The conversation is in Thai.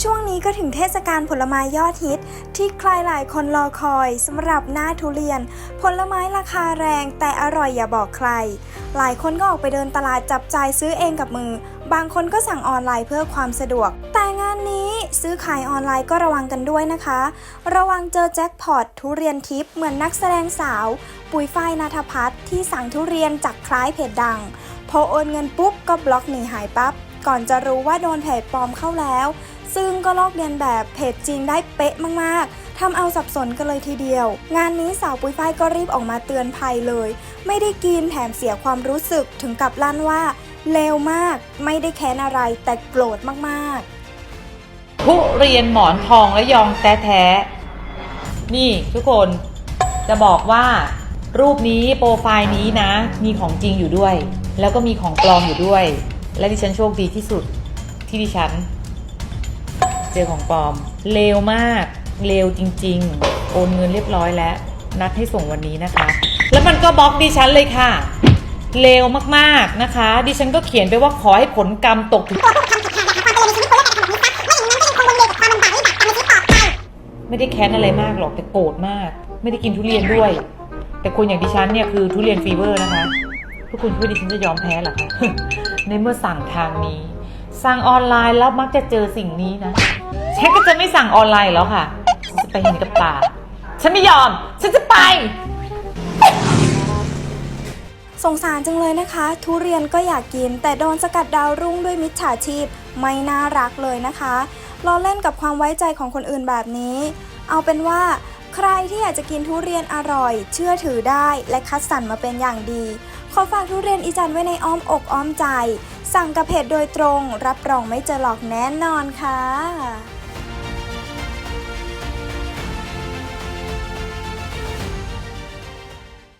ช่วงนี้ก็ถึงเทศกาลผลไม้ยอดฮิต ที่ใครหลายคนรอคอยสำหรับหน้าทุเรียน ผลไม้ราคาแรงแต่อร่อยอย่าบอกใคร หลายคนก็ออกไปเดินตลาดจับจ่ายซื้อเองกับมือ บางคนก็สั่งออนไลน์เพื่อความสะดวก แต่งานนี้ซื้อขายออนไลน์ก็ระวังกันด้วยนะคะ ระวังเจอแจ็คพอตทุเรียนทิพย์เหมือนนักแสดงสาว ปุ๋ยฝ้ายนาทพัฒน์ที่สั่งทุเรียนจากคล้ายเพจดัง พอโอนเงินปุ๊บก็บล็อกหนีหายปั๊บก่อนจะรู้ว่าโดนเพจปลอมเข้าแล้ว ซึ่งก็ลอกเลียนแบบเพจจริงได้เป๊ะมากๆทำเอาสับสนกันเลยทีเดียว งานนี้สาวปุ้ยฝ้ายก็รีบออกมาเตือนภัยเลย ไม่ได้กินแถมเสียความรู้สึกถึงกับลั่นว่าเลวมาก ไม่ได้แค้นอะไรแต่โกรธมากๆ ทุเรียนหมอนทองและยองแท้ๆนี่ทุกคนจะบอกว่ารูปนี้โปรไฟล์นี้นะ มีของจริงอยู่ด้วย แล้วก็มีของปลอมอยู่ด้วย และดิฉันโชคดีที่สุดที่ดิฉัน จอของปลอม เลวมาก เลวจริง ๆ โอนเงินเรียบร้อยแล้ว นัดให้ส่งวันนี้นะคะ แล้วมันก็บล็อกดิฉันเลยค่ะ เลวมากๆนะคะ ดิฉันก็เขียนไปว่าขอให้ผลกรรมตกถึงไม่ได้แค้นอะไรมากหรอกแต่โกรธมาก ไม่ได้กินทุเรียนด้วย แต่คนอย่างดิฉันเนี่ยคือทุเรียนฟีเวอร์นะคะทุกคนคิดว่าดิฉันจะยอมแพ้หรอคะในเมื่อสั่งทางนี้ สั่งออนไลน์แล้วมักจะเจอสิ่งนี้นะ ฉันก็จะไม่สั่งออนไลน์แล้วค่ะฉันจะไปเห็นกับตา ฉันไม่ยอม ฉันจะไป สงสารจังเลยนะคะ ทุเรียนก็อยากกิน แต่โดนสกัดดาวรุ่งด้วยมิจฉาชีพ ไม่น่ารักเลยนะคะล้อเล่นกับความไว้ใจของคนอื่นแบบนี้ เอาเป็นว่า ใครที่อยากจะกินทุเรียนอร่อย เชื่อถือได้และคัดสรรมาเป็นอย่างดีขอฝากทุเรียนอีจันไว้ในอ้อมอกอ้อมใจ สั่งกับเพจโดยตรง รับรองไม่เจอหลอกแน่นอนค่ะ